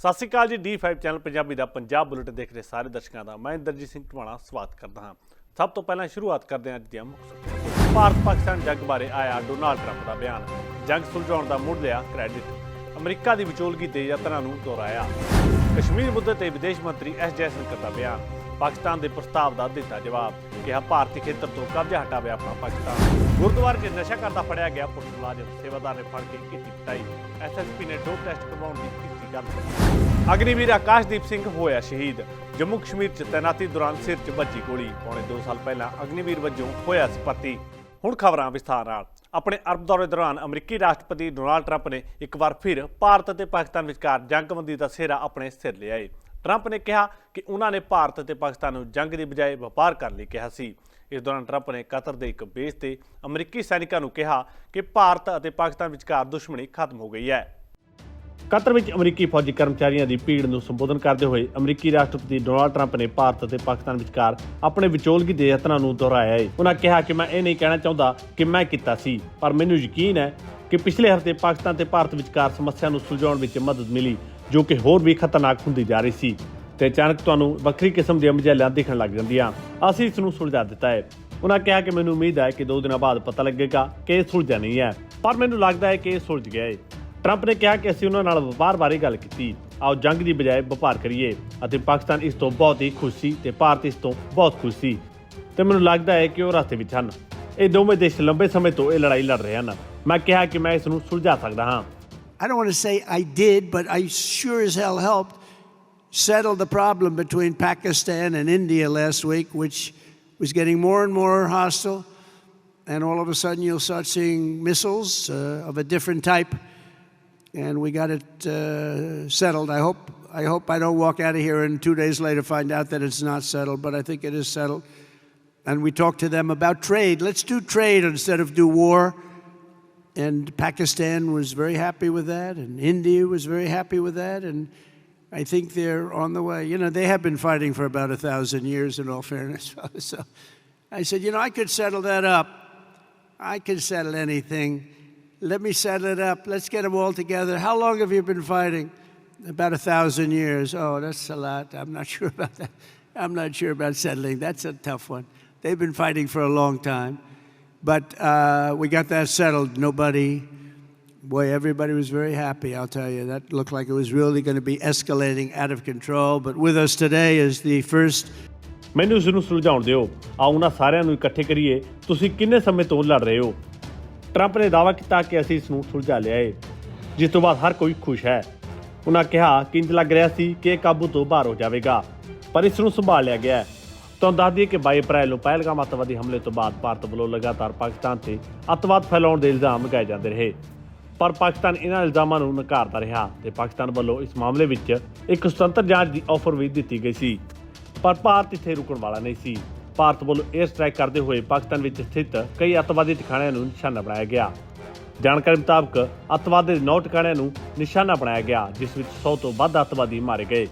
ਸਤਿ ਸ਼੍ਰੀ ਅਕਾਲ ਜੀ D5 ਚੈਨਲ ਪੰਜਾਬੀ ਦਾ ਪੰਜਾਬ ਬੁਲੇਟਿਨ ਦੇਖ ਰਹੇ ਸਾਰੇ ਦਰਸ਼ਕਾਂ ਦਾ। ਮੈਂ ਇੰਦਰਜੀਤ ਸਿੰਘ ਟਵਾਣਾ ਸਵਾਗਤ ਕਰਦਾ ਹਾਂ। ਸਭ ਤੋਂ ਪਹਿਲਾਂ ਸ਼ੁਰੂਆਤ ਕਰਦੇ ਹਾਂ ਅੱਜ ਦੀਆਂ ਮੁੱਖ ਭਾਰਤ ਪਾਕਿਸਤਾਨ ਜੰਗ ਬਾਰੇ ਆਇਆ ਡੋਨਾਲਡ ਟਰੰਪ ਦਾ ਬਿਆਨ। ਜੰਗ ਸੁਲਝਾਉਣ ਦਾ ਮੁੱਢ ਲਿਆ ਕ੍ਰੈਡਿਟ। ਅਮਰੀਕਾ ਦੀ ਵਿਚੋਲਗੀ ਦੇ ਯਤਨਾਂ ਨੂੰ ਦੁਹਰਾਇਆ। ਕਸ਼ਮੀਰ ਮੁੱਦੇ ਤੇ ਵਿਦੇਸ਼ ਮੰਤਰੀ ਐਸ ਜੈਸੰਕਰ ਦਾ ਬਿਆਨ। ਪਾਕਿਸਤਾਨ ਦੇ ਪ੍ਰਸਤਾਵ ਦਾ ਦਿੱਤਾ ਜਵਾਬ। ਕਿਹਾ ਭਾਰਤੀ ਖੇਤਰ ਤੋਂ ਕਬਜ਼ਾ ਹਟਾਵੇ ਆਪਣਾ ਪਾਕਿਸਤਾਨ। ਗੁਰਦੁਆਰੇ 'ਚ ਨਸ਼ਾ ਕਰਦਾ ਫੜਿਆ ਗਿਆ ਪੁਲਿਸ ਮੁਲਾਜ਼ਮ। ਸੇਵਾਦਾਰ ਨੇ ਫੜ ਕੇ ਕੀਤੀ ਪਿਟਾਈ। ਐਸਐਸਪੀ ਨੇ ਡੋਪ ਟੈਸਟ ਕਰਵਾਉਣ ਦੀ ਅਗਨੀਵੀਰ ਆਕਾਸ਼ਦੀਪ ਸਿੰਘ ਹੋਇਆ ਸ਼ਹੀਦ। ਜੰਮੂ ਕਸ਼ਮੀਰ 'ਚ ਤੈਨਾਤੀ ਦੌਰਾਨ ਸਿਰ 'ਚ ਵੱਜੀ ਗੋਲੀ। ਪੌਣੇ 2 ਸਾਲ ਪਹਿਲਾਂ ਅਗਨੀਵੀਰ ਵਜੋਂ ਹੋਇਆ ਸੀ ਹੁਣ ਖਬਰਾਂ ਵਿਸਥਾਰ ਨਾਲ। ਆਪਣੇ ਅਰਬ ਦੌਰੇ ਦੌਰਾਨ ਅਮਰੀਕੀ ਰਾਸ਼ਟਰਪਤੀ ਡੋਨਾਲਡ ਟਰੰਪ ਨੇ ਇੱਕ ਵਾਰ ਫਿਰ ਭਾਰਤ ਅਤੇ ਪਾਕਿਸਤਾਨ ਵਿਚਕਾਰ ਜੰਗਬੰਦੀ ਦਾ ਸਿਹਰਾ ਆਪਣੇ ਸਿਰ ਲਿਆਏ ਟਰੰਪ ਨੇ ਕਿਹਾ ਕਿ ਉਹਨਾਂ ਨੇ ਭਾਰਤ ਅਤੇ ਪਾਕਿਸਤਾਨ ਨੂੰ ਜੰਗ ਦੀ ਬਜਾਏ ਵਪਾਰ ਕਰਨ ਲਈ ਕਿਹਾ ਸੀ। ਇਸ ਦੌਰਾਨ ਟਰੰਪ ਨੇ ਕਤਰ ਦੇ ਇੱਕ ਬੇਸ ਤੇ ਅਮਰੀਕੀ ਸੈਨਿਕਾਂ ਨੂੰ ਕਿਹਾ ਕਿ ਭਾਰਤ ਅਤੇ ਪਾਕਿਸਤਾਨ ਵਿਚਕਾਰ ਦੁਸ਼ਮਣੀ ਖਤਮ ਹੋ ਗਈ ਹੈ। ਕਤਰ ਵਿੱਚ ਅਮਰੀਕੀ ਫੌਜੀ ਕਰਮਚਾਰੀਆਂ ਦੀ ਭੀੜ ਨੂੰ ਸੰਬੋਧਨ ਕਰਦੇ ਹੋਏ ਅਮਰੀਕੀ ਰਾਸ਼ਟਰਪਤੀ ਡੋਨਾਲਡ ਟਰੰਪ ਨੇ ਭਾਰਤ ਅਤੇ ਪਾਕਿਸਤਾਨ ਵਿਚਕਾਰ ਆਪਣੇ ਵਿਚੋਲਗੀ ਦੇ ਯਤਨਾਂ ਨੂੰ ਦੁਹਰਾਇਆ ਹੈ। ਉਹਨਾਂ ਕਿਹਾ ਕਿ ਮੈਂ ਇਹ ਨਹੀਂ ਕਹਿਣਾ ਚਾਹੁੰਦਾ ਕਿ ਮੈਂ ਕੀਤਾ ਸੀ, ਪਰ ਮੈਨੂੰ ਯਕੀਨ ਹੈ ਕਿ ਪਿਛਲੇ ਹਫ਼ਤੇ ਪਾਕਿਸਤਾਨ ਤੇ ਭਾਰਤ ਵਿਚਕਾਰ ਸਮੱਸਿਆ ਨੂੰ ਸੁਲਝਾਉਣ ਵਿੱਚ ਮਦਦ ਮਿਲੀ, ਜੋ ਕਿ ਹੋਰ ਵੀ ਖਤਰਨਾਕ ਹੁੰਦੀ ਜਾ ਰਹੀ ਸੀ ਤੇ ਅਚਾਨਕ ਤੁਹਾਨੂੰ ਵੱਖਰੀ ਕਿਸਮ ਦੀਆਂ ਮਝੈਲਾਂ ਦਿਖਣ ਲੱਗ ਜਾਂਦੀਆਂ। ਅਸੀਂ ਇਸ ਨੂੰ ਸੁਲਝਾ ਦਿੱਤਾ ਹੈ। ਉਹਨਾਂ ਕਿਹਾ ਕਿ ਮੈਨੂੰ ਉਮੀਦ ਹੈ ਕਿ ਦੋ ਦਿਨਾਂ ਬਾਅਦ ਪਤਾ ਲੱਗੇਗਾ ਕਿ ਇਹ ਸੁਲਝਿਆ ਨਹੀਂ ਹੈ, ਪਰ ਮੈਨੂੰ ਲੱਗਦਾ ਹੈ ਕਿ ਇਹ ਸੁਲਝ ਗਿਆ ਹੈ। ਟਰੰਪ ਨੇ ਕਿਹਾ ਕਿ ਅਸੀਂ ਉਹਨਾਂ ਨਾਲ ਵਪਾਰ ਬਾਰੇ ਗੱਲ ਕੀਤੀ ਆਓ ਜੰਗ ਦੀ ਬਜਾਏ ਵਪਾਰ ਕਰੀਏ ਅਤੇ ਪਾਕਿਸਤਾਨ ਇਸ ਤੋਂ ਬਹੁਤ ਹੀ ਖੁਸ਼ ਸੀ ਤੇ ਭਾਰਤ ਇਸ ਤੋਂ ਬਹੁਤ ਖੁਸ਼ ਸੀ ਤੇ ਮੈਨੂੰ ਲੱਗਦਾ ਹੈ ਕਿ ਉਹ ਰਸਤੇ ਵਿੱਚ ਹਨ ਇਹ ਦੋਵੇਂ ਦੇਸ਼ ਲੰਬੇ ਸਮੇਂ ਤੋਂ ਇਹ ਲੜਾਈ ਲੜ ਰਹੇ ਹਨ ਮੈਂ ਕਿਹਾ ਕਿ ਮੈਂ ਇਸ ਨੂੰ ਸੁਲਝਾ ਸਕਦਾ ਹਾਂ I don't want to say I did, but I sure as hell helped settle the problem between Pakistan and India last week, which was getting more and more hostile. And all of a sudden, you'll start seeing missiles uh, of a different type. And we got it uh, settled. I hope, I hope I don't walk out of here and two days later find out that it's not settled, but I think it is settled. And we talked to them about trade. Let's do trade instead of do war. And Pakistan was very happy with that, and India was very happy with that, and I think they're on the way. You know, they have been fighting for about a thousand years, in all fairness. So I said, you know, I could settle that up. I could settle anything. Let me settle it up. Let's get them all together. How long have you been fighting? About a thousand years. Oh, that's a lot. I'm not sure about that. I'm not sure about settling. That's a tough one. They've been fighting for a long time. But uh, we got that settled. Nobody, boy, everybody was very happy, I'll tell you. That looked like it was really going to be escalating out of control. But with us today is the first ਮੈਨੂੰ ਇਸ ਨੂੰ ਸੁਲਝਾਉਣ ਦਿਓ ਆਓ ਉਹਨਾਂ ਸਾਰਿਆਂ ਨੂੰ ਇਕੱਠੇ ਕਰੀਏ ਤੁਸੀਂ ਕਿੰਨੇ ਸਮੇਂ ਤੋਂ ਲੜ ਰਹੇ ਹੋ ਟਰੰਪ ਨੇ ਦਾਅਵਾ ਕੀਤਾ ਕਿ ਅਸੀਂ ਇਸ ਨੂੰ ਸੁਲਝਾ ਲਿਆ ਏ, ਜਿਸ ਤੋਂ ਬਾਅਦ ਹਰ ਕੋਈ ਖੁਸ਼ ਹੈ। ਉਹਨਾਂ ਕਿਹਾ ਕਿ ਇੰਜ ਲੱਗ ਰਿਹਾ ਸੀ ਕਿ ਇਹ ਕਾਬੂ ਤੋਂ ਬਾਹਰ ਹੋ ਜਾਵੇਗਾ, ਪਰ ਇਸ ਨੂੰ ਸੰਭਾਲ ਲਿਆ ਗਿਆ ਹੈ। ਤੁਹਾਨੂੰ ਦੱਸ ਦਈਏ ਕਿ 22 ਅਪ੍ਰੈਲ ਨੂੰ ਪਹਿਲਗਾਮ ਅੱਤਵਾਦੀ ਹਮਲੇ ਤੋਂ ਬਾਅਦ ਭਾਰਤ ਵੱਲੋਂ ਲਗਾਤਾਰ ਪਾਕਿਸਤਾਨ ਤੇ ਅੱਤਵਾਦ ਫੈਲਾਉਣ ਦੇ ਇਲਜ਼ਾਮ ਲਗਾਏ ਜਾਂਦੇ ਰਹੇ। ਪਰ ਪਾਕਿਸਤਾਨ ਇਹਨਾਂ ਇਲਜ਼ਾਮਾਂ ਨੂੰ ਨਕਾਰਦਾ ਰਿਹਾ ਤੇ ਪਾਕਿਸਤਾਨ ਵੱਲੋਂ ਇਸ ਮਾਮਲੇ ਵਿੱਚ ਇੱਕ ਸੁਤੰਤਰ ਜਾਂਚ ਦੀ ਆਫਰ ਵੀ ਦਿੱਤੀ ਗਈ ਸੀ। ਪਰ ਭਾਰਤ ਇੱਥੇ ਰੁਕਣ ਵਾਲਾ ਨਹੀਂ ਸੀ। ਭਾਰਤ ਵੱਲੋਂ 에ਅਰ ਸਟ੍ਰਾਈਕ ਕਰਦੇ ਹੋਏ ਪਾਕਿਸਤਾਨ ਵਿੱਚ ਸਥਿਤ ਕਈ ਅੱਤਵਾਦੀ ਟਿਕਾਣਿਆਂ ਨੂੰ ਨਿਸ਼ਾਨਾ ਬਣਾਇਆ ਗਿਆ। ਜਾਣਕਾਰੀ ਮੁਤਾਬਕ ਅੱਤਵਾਦ ਦੇ 9 ਟਿਕਾਣਿਆਂ ਨੂੰ ਨਿਸ਼ਾਨਾ ਬਣਾਇਆ ਗਿਆ, ਜਿਸ ਵਿੱਚ 100 ਤੋਂ ਵੱਧ ਅੱਤਵਾਦੀ ਮਾਰੇ ਗਏ।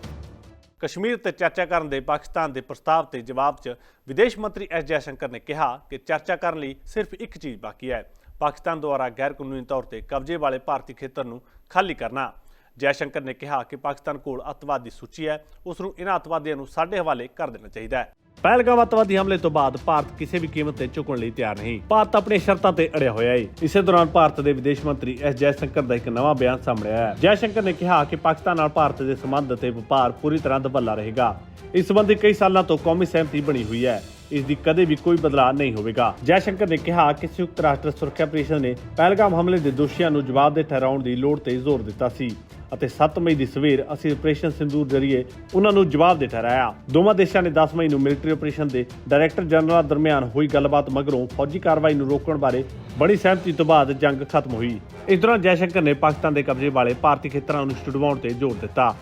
ਕਸ਼ਮੀਰ ਤੇ ਚਰਚਾ ਕਰਨ ਦੇ ਪਾਕਿਸਤਾਨ ਦੇ ਪ੍ਰਸਤਾਵ ਤੇ ਜਵਾਬ 'ਚ ਵਿਦੇਸ਼ ਮੰਤਰੀ ਐਸ ਜੈਸ਼ੰਕਰ ਨੇ ਕਿਹਾ ਕਿ ਚਰਚਾ ਕਰਨ ਲਈ ਸਿਰਫ ਇੱਕ ਚੀਜ਼ ਬਾਕੀ ਹੈ, ਪਾਕਿਸਤਾਨ ਦੁਆਰਾ ਗੈਰ ਕਾਨੂੰਨੀ ਤੌਰ ਤੇ ਕਬਜ਼ੇ ਵਾਲੇ ਭਾਰਤੀ ਖੇਤਰ ਨੂੰ ਖਾਲੀ ਕਰਨਾ। ਜੈਸ਼ੰਕਰ ਨੇ ਕਿਹਾ ਕਿ ਪਾਕਿਸਤਾਨ ਕੋਲ ਅੱਤਵਾਦ ਸੂਚੀ ਹੈ, ਉਸ ਨੂੰ ਇਹਨਾਂ ਅੱਤਵਾਦੀਆਂ ਨੂੰ ਸਾਡੇ ਹਵਾਲੇ ਕਰ ਦੇਣਾ ਚਾਹੀਦਾ ਹੈ। ਪਹਿਲਗਾਮ ਅੱਤਵਾਦੀ ਹਮਲੇ ਤੋਂ ਬਾਅਦ ਭਾਰਤ ਕਿਸੇ ਵੀ ਕੀਮਤ ਤੇ ਝੁਕਣ ਲਈ ਤਿਆਰ ਨਹੀਂ। ਭਾਰਤ ਆਪਣੀਆਂ ਸ਼ਰਤਾਂ ਤੇ ਅੜਿਆ ਹੋਇਆ ਹੈ ਇਸੇ ਦੌਰਾਨ ਭਾਰਤ ਦੇ ਵਿਦੇਸ਼ ਮੰਤਰੀ ਐਸ ਜੈਸ਼ੰਕਰ ਦਾ ਇੱਕ ਨਵਾਂ ਬਿਆਨ ਸਾਹਮਣੇ ਆਇਆ। ਜੈਸ਼ੰਕਰ ਨੇ ਕਿਹਾ ਕਿ ਪਾਕਿਸਤਾਨ ਨਾਲ ਭਾਰਤ ਦੇ ਸੰਬੰਧ ਅਤੇ ਵਪਾਰ ਪੂਰੀ ਤਰ੍ਹਾਂ ਦਬੱਲਾ ਰਹੇਗਾ। ਇਸ ਸੰਬੰਧੀ ਕਈ ਸਾਲਾਂ ਤੋਂ ਕੌਮੀ ਸਹਿਮਤੀ ਬਣੀ ਹੋਈ ਹੈ। ਇਸ ਦੀ ਕਦੇ ਵੀ ਕੋਈ ਬਦਲਾਅ ਨਹੀਂ ਹੋਵੇਗਾ। ਜੈਸ਼ੰਕਰ ਨੇ ਕਿਹਾ ਕਿ ਸੰਯੁਕਤ ਰਾਸ਼ਟਰ ਸੁਰੱਖਿਆ ਪਰਿਸ਼ਦ ਨੇ ਪਹਿਲਗਾਮ ਹਮਲੇ ਦੇ ਦੋਸ਼ੀਆਂ ਨੂੰ ਜਵਾਬਦੇਹ ਠਹਿਰਾਉਣ ਦੀ ਲੋੜ ਤੇ ਜ਼ੋਰ ਦਿੱਤਾ ਸੀ। ਅਤੇ 7 ਮਈ ਦੀ ਸਵੇਰ ਅਸੀਂ ਆਪਰੇਸ਼ਨ ਸਿੰਦੂਰ ਜ਼ਰੀਏ ਉਹਨਾਂ ਨੂੰ ਜਵਾਬ ਦੇ ਠਹਿਰਾਇਆ। ਦੋਵਾਂ ਦੇਸ਼ਾਂ ਨੇ 10 ਮਈ ਨੂੰ ਮਿਲਟਰੀ ਆਪਰੇਸ਼ਨ ਦੇ ਡਾਇਰੈਕਟਰ ਜਨਰਲ ਦਰਮਿਆਨ ਹੋਈ ਗੱਲਬਾਤ ਮਗਰੋਂ ਫੌਜੀ ਕਾਰਵਾਈ ਨੂੰ ਰੋਕਣ ਬਾਰੇ ਬੜੀ ਸਹਿਮਤੀ ਤੋਂ ਬਾਅਦ ਜੰਗ ਖਤਮ ਹੋਈ। ਇਸ ਦੌਰਾਨ ਜੈਸ਼ੰਕਰ ਨੇ ਪਾਕਿਸਤਾਨ ਦੇ ਕਬਜ਼ੇ ਵਾਲੇ ਭਾਰਤੀ ਖੇਤਰਾਂ ਨੂੰ ਛੁਡਵਾਉਣ ਤੇ ਜ਼ੋਰ ਦਿੱਤਾ।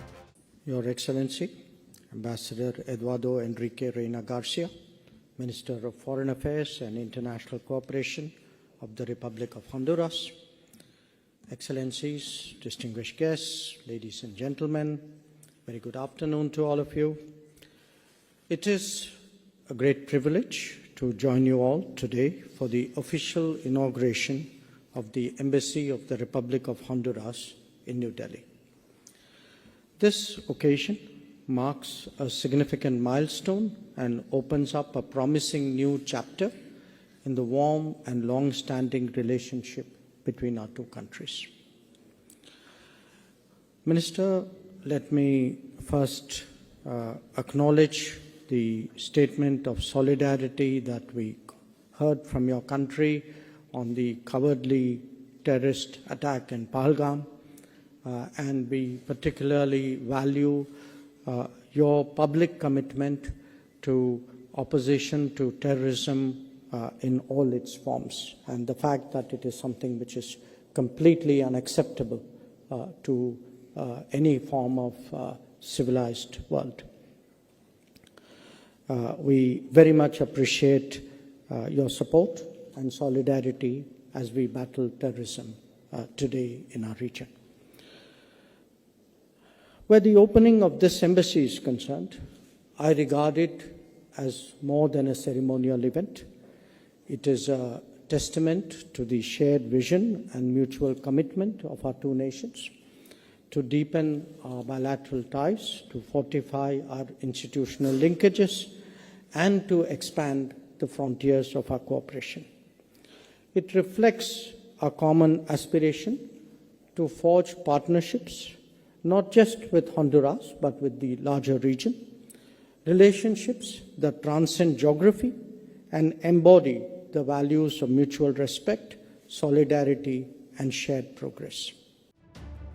Your Excellency, Ambassador Eduardo Enrique Reina Garcia, Minister of Foreign Affairs and International Cooperation of the Republic of Honduras, Excellencies, distinguished guests, ladies and gentlemen, very good afternoon to all of you. It is a great privilege to join you all today for the official inauguration of the Embassy of the Republic of Honduras in New Delhi. This occasion marks a significant milestone and opens up a promising new chapter in the warm and long standing relationship between our two countries. Minister, let me first uh, acknowledge the statement of solidarity that we heard from your country on the cowardly terrorist attack in Pahalgam, uh, and we particularly value uh, your public commitment to opposition to terrorism uh, in all its forms, and the fact that it is something which is completely unacceptable uh, to uh, any form of uh, civilized world. Uh, we very much appreciate uh, your support and solidarity as we battle terrorism today in our region. Where the opening of this embassy is concerned, I regard it as more than a ceremonial event. It is a testament to the shared vision and mutual commitment of our two nations to deepen our bilateral ties, to fortify our institutional linkages, and to expand the frontiers of our cooperation. It reflects our common aspiration to forge partnerships not just with Honduras but with the larger region, relationships that transcend geography and embody the values of mutual respect, solidarity, and shared progress.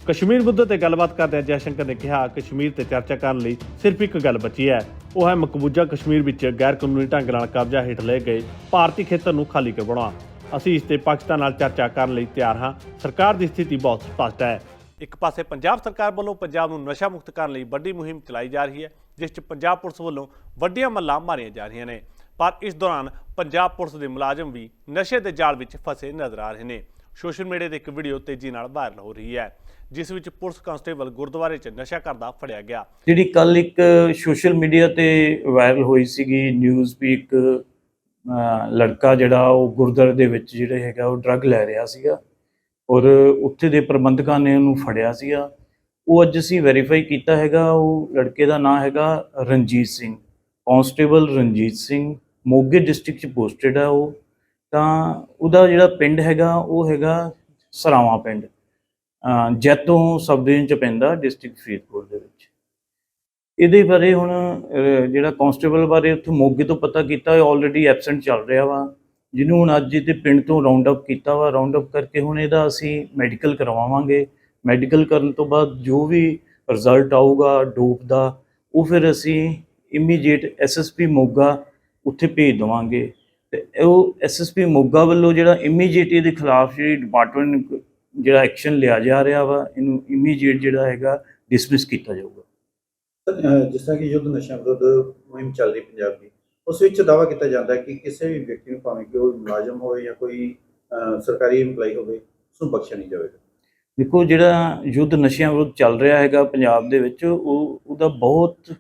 Kashmir ਮੁੱਦੇ ਤੇ ਗੱਲਬਾਤ ਕਰਦਿਆਂ ਜੈਸ਼ੰਕਰ ਨੇ ਕਿਹਾ ਕਸ਼ਮੀਰ ਤੇ ਚਰਚਾ ਕਰਨ ਲਈ ਸਿਰਫ ਇੱਕ ਗੱਲ ਬਚੀ ਹੈ। ਉਹ ਹੈ ਮਕਬੂਜ਼ਾ ਕਸ਼ਮੀਰ ਵਿੱਚ ਗੈਰ ਕਾਨੂੰਨੀ ਢੰਗ ਨਾਲ ਕਬਜ਼ਾ ਹੇਠ ਲਏ ਗਏ ਭਾਰਤੀ ਖੇਤਰ ਨੂੰ ਖਾਲੀ ਕਰਵਾਉਣਾ ਅਸੀਂ ਇਸ ਤੇ ਪਾਕਿਸਤਾਨ ਨਾਲ ਚਰਚਾ ਕਰਨ ਲਈ ਤਿਆਰ ਹਾਂ। ਸਰਕਾਰ ਦੀ ਸਥਿਤੀ ਬਹੁਤ ਸਪਸ਼ਟ ਹੈ। ਇੱਕ ਪਾਸੇ ਪੰਜਾਬ ਸਰਕਾਰ ਵੱਲੋਂ ਪੰਜਾਬ ਨੂੰ ਨਸ਼ਾ ਮੁਕਤ ਕਰਨ ਲਈ ਵੱਡੀ ਮੁਹਿੰਮ ਚਲਾਈ ਜਾ ਰਹੀ ਹੈ ਜਿਸ 'ਚ ਪੰਜਾਬ ਪੁਲਿਸ ਵੱਲੋਂ ਵੱਡੀਆਂ ਮੱਲਾਂ ਮਾਰੀਆਂ ਜਾ ਰਹੀਆਂ ਨੇ। ਪਰ ਇਸ ਦੌਰਾਨ ਪੰਜਾਬ ਪੁਲਿਸ ਦੇ ਮੁਲਾਜ਼ਮ ਵੀ ਨਸ਼ੇ ਦੇ ਜਾਲ ਵਿੱਚ ਫਸੇ ਨਜ਼ਰ ਆ ਰਹੇ ਨੇ। ਸੋਸ਼ਲ ਮੀਡੀਆ ਤੇ ਇੱਕ ਵੀਡੀਓ ਤੇਜ਼ੀ ਨਾਲ ਵਾਇਰਲ ਹੋ ਰਹੀ ਹੈ, ਜਿਸ ਵਿੱਚ ਪੁਲਿਸ ਕਾਂਸਟੇਬਲ ਗੁਰਦੁਆਰੇ 'ਚ ਨਸ਼ਾ ਕਰਦਾ ਫੜਿਆ ਗਿਆ। ਜਿਹੜੀ ਕੱਲ ਇੱਕ ਸੋਸ਼ਲ ਮੀਡੀਆ ਤੇ ਵਾਇਰਲ ਹੋਈ ਸੀਗੀ, ਨਿਊਜ਼ ਵੀ ਇੱਕ ਲੜਕਾ ਜਿਹੜਾ ਉਹ ਗੁਰਦੁਆਰੇ ਦੇ ਵਿੱਚ ਜਿਹੜਾ ਹੈਗਾ ਉਹ ਡਰੱਗ ਲੈ ਰਿਹਾ ਸੀਗਾ ਔਰ ਉੱਥੇ ਦੇ ਪ੍ਰਬੰਧਕਾਂ ਨੇ ਉਹਨੂੰ ਫੜਿਆ ਸੀਗਾ। ਉਹ ਅੱਜ ਅਸੀਂ ਵੈਰੀਫਾਈ ਕੀਤਾ ਹੈਗਾ, ਉਹ ਲੜਕੇ ਦਾ ਨਾਮ ਹੈਗਾ ਰਣਜੀਤ ਸਿੰਘ, ਕਾਂਸਟੇਬਲ ਰਣਜੀਤ ਸਿੰਘ ਮੋਗੇ ਡਿਸਟ੍ਰਿਕਟ ਚ ਪੋਸਟਡ ਆ ਉਹ, ਤਾਂ ਉਹਦਾ ਜਿਹੜਾ ਪਿੰਡ ਹੈਗਾ, ਉਹ ਹੈਗਾ ਸਰਾਵਾਂ ਪਿੰਡ। ਜੈਤੋਂ ਸਬ ਡਿਵੀਜ਼ਨ ਚ ਪੈਂਦਾ ਡਿਸਟ੍ਰਿਕਟ ਫਰੀਦਕੋਟ ਦੇ ਵਿੱਚ। ਇਹਦੇ ਬਾਰੇ ਹੁਣ ਜਿਹੜਾ ਕਾਂਸਟੇਬਲ ਬਾਰੇ ਉੱਥੇ ਮੋਗੇ ਤੋਂ ਪਤਾ ਕੀਤਾ ਆਲਰੇਡੀ ਐਬਸੈਂਟ ਚੱਲ ਰਿਹਾ ਵਾ। ਜਿਹਨੂੰ ਹੁਣ ਅੱਜ ਇਹਦੇ ਪਿੰਡ ਤੋਂ ਰਾਉਂਡ ਅਪ ਕੀਤਾ ਵਾ ਰਾਉਂਡ ਅਪ ਕਰਕੇ ਹੁਣ ਇਹਦਾ ਅਸੀਂ ਮੈਡੀਕਲ ਕਰਵਾਵਾਂਗੇ। ਮੈਡੀਕਲ ਕਰਨ ਤੋਂ ਬਾਅਦ ਜੋ ਵੀ ਰਿਜ਼ਲਟ ਆਊਗਾ, ਡੋਪ ਦਾ, ਉਹ ਫਿਰ ਅਸੀਂ ਇਮੀਡੀਏਟ ਐਸਐਸਪੀ ਮੋਗਾ ਉੱਥੇ ਭੇਜ ਦੇਵਾਂਗੇ। ਤੇ ਉਹ ਐਸਐਸਪੀ ਮੋਗਾ ਵੱਲੋਂ ਜਿਹੜਾ ਇਮੀਡੀਏਟ ਇਹਦੇ ਖਿਲਾਫ ਜਿਹੜੀ ਡਿਪਾਰਟਮੈਂਟ ਜਿਹੜਾ ਐਕਸ਼ਨ ਲਿਆ ਜਾ ਰਿਹਾ ਵਾ ਇਹਨੂੰ ਇਮੀਡੀਏਟ ਜਿਹੜਾ ਹੈਗਾ ਡਿਸਮਿਸ ਕੀਤਾ ਜਾਊਗਾ। ਜਿਸ ਤਰ੍ਹਾਂ ਕਿ ਯੁੱਧ ਨਸ਼ਾ ਵਿਰੁੱਧ ਮੁਹਿੰਮ ਚੱਲ ਰਹੀ ਪੰਜਾਬ ਦੀ ਉਸ ਵਿੱਚ ਦਾਅਵਾ ਕੀਤਾ ਜਾਂਦਾ ਹੈ ਕਿ ਕਿਸੇ ਵੀ ਵਿਅਕਤੀ ਨੂੰ ਭਾਵੇਂ ਕਿ ਉਹ ਮੁਲਾਜ਼ਮ ਹੋਵੇ ਜਾਂ ਕੋਈ ਸਰਕਾਰੀ EMPLOYE ਹੋਵੇ ਉਸ ਨੂੰ ਬਖਸ਼ਿਆ ਨਹੀਂ ਜਾਵੇਗਾ। ਦੇਖੋ ਜਿਹੜਾ ਯੁੱਧ ਨਸ਼ਿਆਂ ਵਿਰੁੱਧ ਚੱਲ ਰਿਹਾ ਹੈਗਾ ਪੰਜਾਬ ਦੇ ਵਿੱਚ ਉਹ ਉਹਦਾ ਬਹੁਤ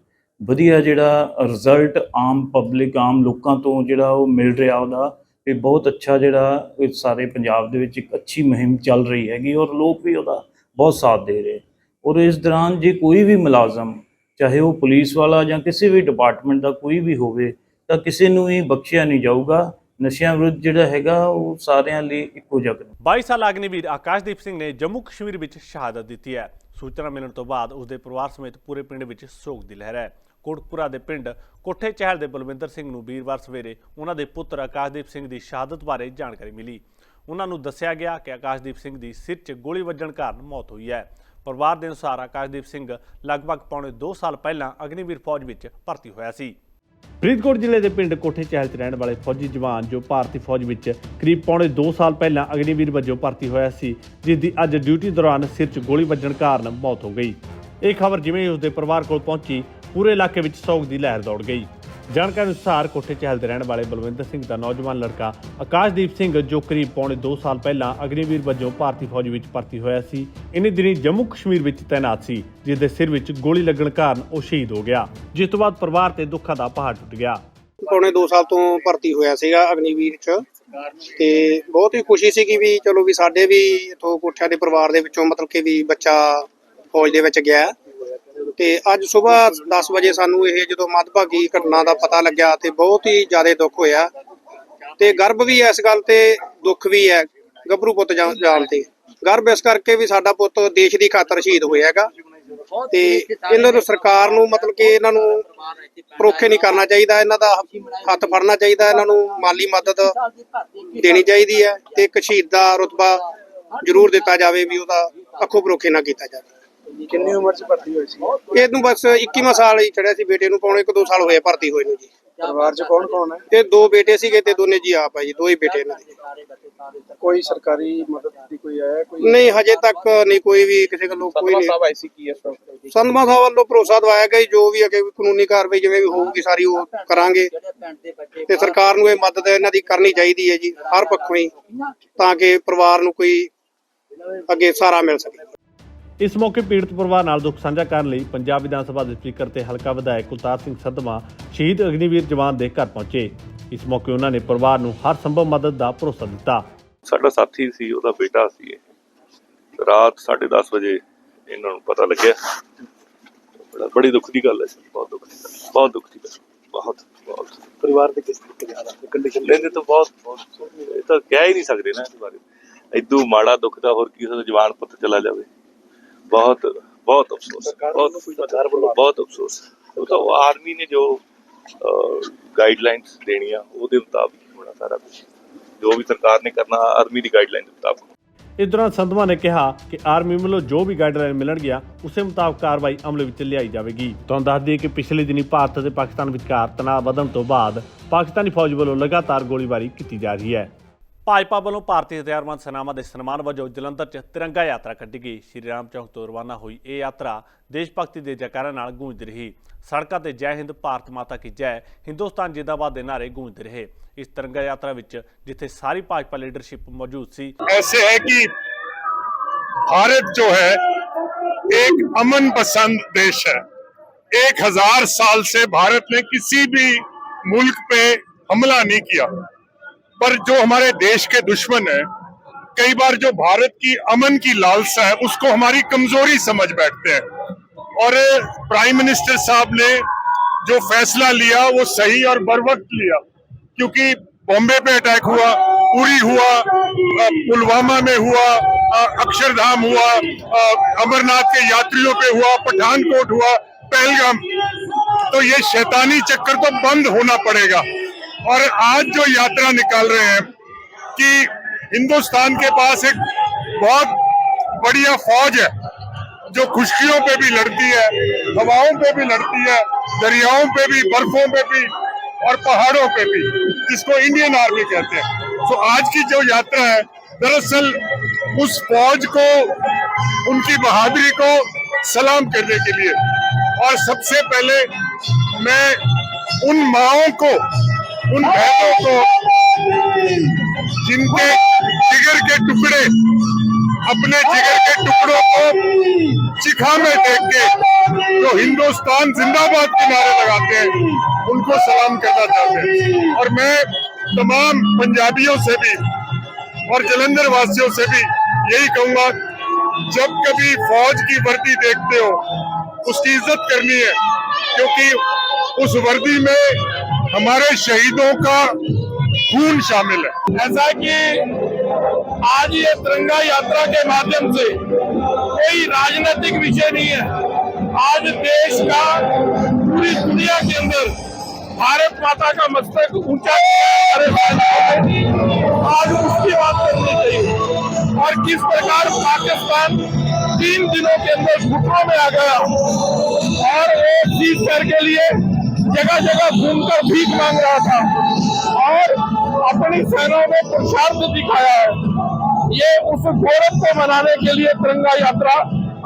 ਵਧੀਆ ਜਿਹੜਾ ਰਿਜ਼ਲਟ ਆਮ ਪਬਲਿਕ ਆਮ ਲੋਕਾਂ ਤੋਂ ਜਿਹੜਾ ਉਹ ਮਿਲ ਰਿਹਾ ਉਹਦਾ, ਇਹ ਬਹੁਤ ਅੱਛਾ ਜਿਹੜਾ ਇਹ ਸਾਰੇ ਪੰਜਾਬ ਦੇ ਵਿੱਚ ਇੱਕ ਅੱਛੀ ਮੁਹਿੰਮ ਚੱਲ ਰਹੀ ਹੈਗੀ ਔਰ ਲੋਕ ਵੀ ਉਹਦਾ ਬਹੁਤ ਸਾਥ ਦੇ ਰਹੇ। ਔਰ ਇਸ ਦੌਰਾਨ ਜੇ ਕੋਈ ਵੀ ਮੁਲਾਜ਼ਮ, ਚਾਹੇ ਉਹ ਪੁਲਿਸ ਵਾਲਾ ਜਾਂ ਕਿਸੇ ਵੀ ਡਿਪਾਰਟਮੈਂਟ ਦਾ ਕੋਈ ਵੀ ਹੋਵੇ, ਤਾਂ ਕਿਸੇ ਨੂੰ ਹੀ ਬਖਸ਼ਿਆ ਨਹੀਂ ਜਾਊਗਾ। ਨਸ਼ਿਆਂ ਵਿਰੁੱਧ ਜਿਹੜਾ ਹੈਗਾ ਉਹ ਸਾਰਿਆਂ ਲਈ ਇੱਕੋ ਜਿਹਾ ਕਾਨੂੰਨ 22 ਸਾਲ ਅਗਨੀਵੀਰ ਆਕਾਸ਼ਦੀਪ ਸਿੰਘ ਨੇ ਜੰਮੂ ਕਸ਼ਮੀਰ ਵਿੱਚ ਸ਼ਹਾਦਤ ਦਿੱਤੀ ਹੈ। ਸੂਚਨਾ ਮਿਲਣ ਤੋਂ ਬਾਅਦ ਉਸਦੇ ਪਰਿਵਾਰ ਸਮੇਤ ਪੂਰੇ ਪਿੰਡ ਵਿੱਚ ਸੋਗ ਦੀ ਲਹਿਰ ਹੈ। ਕੋਟਕਪੁਰਾ ਦੇ ਪਿੰਡ ਕੋਠੇ ਚਹਿਲ ਦੇ ਬਲਵਿੰਦਰ ਸਿੰਘ ਨੂੰ ਵੀਰਵਾਰ ਸਵੇਰੇ ਉਹਨਾਂ ਦੇ ਪੁੱਤਰ ਆਕਾਸ਼ਦੀਪ ਸਿੰਘ ਦੀ ਸ਼ਹਾਦਤ ਬਾਰੇ ਜਾਣਕਾਰੀ ਮਿਲੀ। ਉਹਨਾਂ ਨੂੰ ਦੱਸਿਆ ਗਿਆ ਕਿ ਆਕਾਸ਼ਦੀਪ ਸਿੰਘ ਦੀ ਸਿਰ 'ਚ ਗੋਲੀ ਵੱਜਣ ਕਾਰਨ ਮੌਤ ਹੋਈ ਹੈ। ਪਰਿਵਾਰ ਦੇ ਅਨੁਸਾਰ ਆਕਾਸ਼ਦੀਪ ਸਿੰਘ ਲਗਭਗ ਪੌਣੇ 2 ਸਾਲ ਪਹਿਲਾਂ ਅਗਨੀਵੀਰ ਫੌਜ ਵਿੱਚ ਭਰਤੀ ਹੋਇਆ ਸੀ। ਫਰੀਦਕੋਟ ਜ਼ਿਲ੍ਹੇ ਦੇ ਪਿੰਡ ਕੋਠੇ ਚਹਿਲ 'ਚ ਰਹਿਣ ਵਾਲੇ ਫੌਜੀ ਜਵਾਨ ਜੋ ਭਾਰਤੀ ਫੌਜ ਵਿੱਚ ਕਰੀਬ ਪੌਣੇ 2 ਸਾਲ ਪਹਿਲਾਂ ਅਗਨੀਵੀਰ ਵਜੋਂ ਭਰਤੀ ਹੋਇਆ ਸੀ ਜਿਸ ਦੀ ਅੱਜ ਡਿਊਟੀ ਦੌਰਾਨ ਸਿਰ 'ਚ ਗੋਲੀ ਵੱਜਣ ਕਾਰਨ ਮੌਤ ਹੋ ਗਈ। ਇਹ ਖਬਰ ਜਿਵੇਂ ਹੀ ਉਸਦੇ ਪਰਿਵਾਰ ਕੋਲ ਪਹੁੰਚੀ ਪੂਰੇ ਇਲਾਕੇ ਵਿੱਚ ਸੋਗ ਦੀ ਲਹਿਰ ਦੌੜ ਗਈ। ਜਾਣਕਾਰੀ ਅਨੁਸਾਰ ਕੋਠੇ ਚਹਿਲ ਦੇ ਰਹਿਣ ਵਾਲੇ ਬਲਵਿੰਦਰ ਸਿੰਘ ਦਾ ਨੌਜਵਾਨ ਲੜਕਾ ਆਕਾਸ਼ਦੀਪ ਸਿੰਘ ਜੋ ਕਰੀਬ ਪੌਣੇ 2 ਸਾਲ ਪਹਿਲਾਂ ਅਗਨੀਵੀਰ ਵਜੋਂ ਭਾਰਤੀ ਫੌਜ ਵਿੱਚ ਭਰਤੀ ਹੋਇਆ ਸੀ ਇਨੀ ਦਿਨੀ ਜੰਮੂ ਕਸ਼ਮੀਰ ਵਿੱਚ ਤੈਨਾਤ ਸੀ ਜਿਸ ਦੇ ਸਿਰ ਵਿੱਚ ਗੋਲੀ ਲੱਗਣ ਕਾਰਨ ਉਹ ਸ਼ਹੀਦ ਹੋ ਗਿਆ, ਜਿਸ ਤੋਂ ਬਾਅਦ ਪਰਿਵਾਰ ਤੇ ਦੁੱਖਾਂ ਦਾ ਪਹਾੜ ਟੁੱਟ ਗਿਆ। ਪੌਣੇ 2 ਸਾਲ ਤੋਂ ਭਰਤੀ ਹੋਇਆ ਸੀਗਾ ਅਗਨੀਵੀਰ ਚ ਤੇ ਬਹੁਤ ਹੀ ਖੁਸ਼ੀ ਸੀਗੀ ਵੀ ਚਲੋ ਵੀ ਸਾਡੇ ਵੀ ਇਥੋਂ ਕੋਠਿਆਂ ਦੇ ਪਰਿਵਾਰ ਦੇ ਵਿੱਚੋਂ ਮਤਲਬ ਕਿ ਵੀ ਬੱਚਾ ਫੌਜ ਦੇ ਵਿੱਚ ਗਿਆ। ਤੇ ਅੱਜ ਸਵੇਰ 10 ਵਜੇ ਸਾਨੂੰ ਇਹ ਜਦੋਂ ਮੱਧਭਾਗੀ ਘਟਨਾ ਦਾ ਪਤਾ ਲੱਗਿਆ ਤੇ ਬਹੁਤ ਹੀ ਜ਼ਿਆਦਾ ਦੁੱਖ ਹੋਇਆ। ਤੇ ਗਰਭ ਵੀ ਇਸ ਗੱਲ ਤੇ, ਦੁੱਖ ਵੀ ਹੈ, ਗੱਭਰੂ ਪੁੱਤ ਜਾਣ ਤੇ। ਗਰਭ ਇਸ ਕਰਕੇ ਵੀ ਸਾਡਾ ਪੁੱਤ ਦੇਸ਼ ਦੀ ਖਾਤਰ ਸ਼ਹੀਦ ਹੋਇਆ ਹੈਗਾ। ਤੇ ਇਹਨਾਂ ਨੂੰ ਸਰਕਾਰ ਨੂੰ ਮਤਲਬ ਕਿ ਇਹਨਾਂ ਨੂੰ ਪਰੋਖੇ ਨਹੀਂ ਕਰਨਾ ਚਾਹੀਦਾ, ਇਹਨਾਂ ਦਾ ਹੱਥ ਫੜਨਾ ਚਾਹੀਦਾ, ਇਹਨਾਂ ਨੂੰ ਮਾਲੀ ਮਦਦ ਦੇਣੀ ਚਾਹੀਦੀ ਹੈ ਤੇ ਇੱਕ ਸ਼ਹੀਦ ਦਾ ਰੁਤਬਾ ਜ਼ਰੂਰ ਦਿੱਤਾ ਜਾਵੇ ਵੀ ਉਹਦਾ ਅੱਖੋਂ ਪਰੋਖੇ ਨਾ ਕੀਤਾ ਜਾਵੇ। ਕਿੰਨੀ ਉਮਰ 'ਚ ਭਰਤੀ ਹੋਈ ਸੀ? ਇਹਨੂੰ ਬਸ 21ਵਾਂ ਸਾਲ ਹੀ ਚੜਿਆ ਸੀ ਬੇਟੇ ਨੂੰ ਪੌਣੇ ਇੱਕ ਦੋ ਸਾਲ ਹੋਏ ਭਰਤੀ ਹੋਏ ਨੂੰ ਜੀ। ਪਰਿਵਾਰ 'ਚ ਕੌਣ ਕੌਣ ਹੈ? ਤੇ ਦੋ ਬੇਟੇ ਸੀਗੇ ਤੇ ਦੋਨੇ ਜੀ ਆਪ ਆ ਜੀ ਦੋ ਹੀ ਬੇਟੇ ਇਹਨਾਂ ਦੇ। ਕੋਈ ਸਰਕਾਰੀ ਮਦਦ ਦੀ ਕੋਈ ਆਇਆ ਕੋਈ ਨਹੀਂ ਹਜੇ ਤੱਕ ਨਹੀਂ ਕੋਈ ਵੀ ਕਿਸੇ ਵੱਲੋਂ ਕੋਈ ਨਹੀਂ। ਸਾਹਿਬ ਆਈ ਸੀ ਕੀ ਵਕਤ? ਸੰਧਮਾ ਸਾਹਿਬ ਵੱਲੋਂ ਭਰੋਸਾ ਦਵਾਇਆ ਗਿਆ ਜੀ, ਜੋ ਵੀ ਅੱਗੇ ਕਾਨੂੰਨੀ ਕਾਰਵਾਈ ਜਿਵੇਂ ਵੀ ਹੋਊਗੀ ਸਾਰੀ ਉਹ ਕਰਾਂਗੇ। ਤੇ ਸਰਕਾਰ ਨੂੰ ਇਹ ਮਦਦ ਇਹਨਾਂ ਦੀ ਕਰਨੀ ਚਾਹੀਦੀ ਹੈ ਜੀ ਹਰ ਪੱਖੋਂ ਹੀ ਤਾਂ ਕਿ ਪਰਿਵਾਰ ਨੂੰ ਕੋਈ ਅੱਗੇ ਸਹਾਰਾ ਮਿਲ ਸਕੇ। ਇਸ ਮੌਕੇ ਪੀੜਤ ਪਰਿਵਾਰ ਨਾਲ ਦੁੱਖ ਸਾਂਝਾ ਕਰਨ ਲਈ ਪੰਜਾਬ ਵਿਧਾਨ ਸਭਾ ਦੇ ਸਪੀਕਰ ਤੇ ਹਲਕਾ ਵਿਧਾਇਕ ਕੁਲਤਾਰ ਸਿੰਘ ਸੰਧਮਾ ਸ਼ਹੀਦ ਅਗਨੀਵੀਰ ਜਵਾਨ ਦੇ ਘਰ ਪਹੁੰਚੇ। ਇਸ ਮੌਕੇ ਉਹਨਾਂ ਨੇ ਪਰਿਵਾਰ ਨੂੰ ਹਰ ਸੰਭਵ ਮਦਦ ਦਾ ਭਰੋਸਾ ਦਿੱਤਾ। ਸਾਡਾ ਸਾਥੀ ਸੀ ਉਹਦਾ ਬੇਟਾ ਸੀ ਇਹ। ਰਾਤ 10:30 ਵਜੇ ਇਹਨਾਂ ਨੂੰ ਪਤਾ ਲੱਗਿਆ। ਬੜਾ ਬੜੀ ਦੁੱਖ ਦੀ ਗੱਲ ਹੈ ਬਹੁਤ ਦੁੱਖ ਦੀ ਗੱਲ ਬਹੁਤ ਦੁੱਖ ਦੀ ਗੱਲ ਬਹੁਤ ਬਹੁਤ। ਪਰਿਵਾਰ ਦੇ ਕਿਸ ਤਰੀਕੇ ਦੇ ਕੰਡੀਸ਼ਨ ਲੈਂਦੇ ਤਾਂ ਬਹੁਤ ਬਹੁਤ ਇਹ ਤਾਂ ਕਹਿ ਹੀ ਨਹੀਂ ਸਕਦੇ ਨਾ ਇਸ ਬਾਰੇ। ਇਦੋਂ ਮਾੜਾ ਦੁੱਖ ਦਾ ਹੋਰ ਕੀ ਹੋ ਜਵਾਨ ਪੁੱਤ ਚਲਾ ਜਾਵੇ। ਬਹੁਤ ਬਹੁਤ ਅਫਸੋਸ ਬਹੁਤ ਬਹੁਤ ਅਫਸੋਸ। ਉਹ ਤਾਂ ਆਰਮੀ ਨੇ ਜੋ ਗਾਈਡਲਾਈਨਸ ਦੇਣੀਆਂ ਉਹਦੇ ਮੁਤਾਬਿਕ ਹੋਣਾ ਸਾਰਾ ਕੁਝ ਜੋ ਵੀ ਸਰਕਾਰ ਨੇ ਕਰਨਾ ਆਰਮੀ ਦੀ ਗਾਈਡਲਾਈਨ ਦੇ ਮੁਤਾਬਿਕ। ਇਸ ਦੌਰਾਨ ਸੰਧਵਾ ਨੇ ਕਿਹਾ ਕਿ ਆਰਮੀ ਵੱਲੋਂ ਜੋ ਵੀ ਗਾਈਡਲਾਈਨ ਮਿਲਣਗੀਆਂ ਉਸੇ ਮੁਤਾਬਕ ਕਾਰਵਾਈ ਅਮਲ ਵਿੱਚ ਲਿਆਈ ਜਾਵੇਗੀ। ਤੁਹਾਨੂੰ ਦੱਸ ਦਈਏ ਕਿ ਪਿਛਲੇ ਦਿਨੀ ਭਾਰਤ ਅਤੇ ਪਾਕਿਸਤਾਨ ਵਿਚਕਾਰ ਤਣਾਅ ਵਧਣ ਤੋਂ ਬਾਅਦ ਪਾਕਿਸਤਾਨੀ ਫੌਜ ਵੱਲੋਂ ਲਗਾਤਾਰ ਗੋਲੀਬਾਰੀ ਕੀਤੀ ਜਾ ਰਹੀ ਹੈ। ਭਾਜਪਾ ਵੱਲੋਂ ਭਾਰਤੀ ਹਥਿਆਰਬੰਦ ਸੈਨਾਵਾਂ ਦੇ ਸਨਮਾਨ ਵਜੋਂ ਜਲੰਧਰ 'ਚ ਤਿਰੰਗਾ ਯਾਤਰਾ ਕੱਢੀ ਗਈ ਸ਼੍ਰੀ ਰਾਮ ਚੌਕ ਤੋਂ ਰਵਾਨਾ ਹੋਈ ਇਹ ਯਾਤਰਾ ਦੇਸ਼ ਭਗਤੀ ਦੇ ਜੈਕਾਰਾਂ ਨਾਲ ਗੂੰਜਦੀ ਰਹੀ ਸੜਕਾਂ ਤੇ ਜੈ ਹਿੰਦ ਭਾਰਤ ਮਾਤਾ ਕੀ ਜੈ ਹਿੰਦੁਸਤਾਨ ਜਿੰਦਾਬਾਦ ਦੇ ਨਾਰੇ ਗੂੰਜਦੇ ਰਹੇ ਇਸ ਤਿਰੰਗਾ ਯਾਤਰਾ ਵਿੱਚ ਜਿੱਥੇ ਸਾਰੀ ਭਾਜਪਾ ਲੀਡਰਸ਼ਿਪ ਮੌਜੂਦ ਸੀ ऐसे है कि भारत जो है एक अमन पसंद देश है एक हजार साल से भारत ने किसी भी मुल्क पे हमला नहीं किया पर जो हमारे देश के दुश्मन है, कई बार जो भारत की अमन की लालसा है, उसको हमारी कमज़ोरी समझ बैठते हैं। और प्राइम मिनिस्टर साहब ने जो फैसला लिया, वो सही और बर वक्त लिया, क्योंकि बॉम्बे पे अटैक हुआ, उरी हुआ पुलवामा में हुआ अक्षरधाम हुआ अमरनाथ के यात्रियों पे हुआ, पठानकोट हुआ, पहलगाम। तो ये शैतानी चक्कर तो बंद होना पड़ेगा। और आज जो यात्रा निकाल रहे हैं कि हिंदुस्तान के पास एक बहुत बढ़िया फौज है, जो खुशकियों पे भी लड़ती है, हवाओं पे भी लड़ती है, दरियाओं पे भी, बर्फों पे भी और पहाड़ों पे भी, जिसको इंडियन आर्मी कहते हैं। तो आज की जो यात्रा है, दरअसल उस फौज को, उनकी बहादुरी को सलाम करने के लिए, और सबसे पहले मैं उन माओं को उन बहनों को जिनके जिगर के टुकड़े, अपने जिगर के टुकड़ों को चिखा में देख के जो हिंदुस्तान जिंदाबाद के नारे लगाते हैं, उनको सलाम करना चाहते हैं। और मैं तमाम पंजाबियों से भी और जलंधर वासियों से भी यही कहूँगा, जब कभी फौज की वर्दी देखते हो, उसकी इज़्ज़त करनी है, क्योंकि उस वर्दी में हमारे शहीदों का खून शामिल है। ऐसा कि आज ये तिरंगा यात्रा के माध्यम से कोई राजनीतिक विषय नहीं है। आज देश का, पूरी दुनिया के अंदर भारत माता का मस्तक ऊँचा। आज उसकी बात करनी चाहिए और किस प्रकार पाकिस्तान तीन दिनों के अंदर घुटनों में आ गया। और सीज कर के लिए जगह जगह घूमकर भीख मांग रहा था और अपनी सेनाओं में पुरुषार्थ दिखाया है। ये उस गौरव को मनाने के लिए तिरंगा यात्रा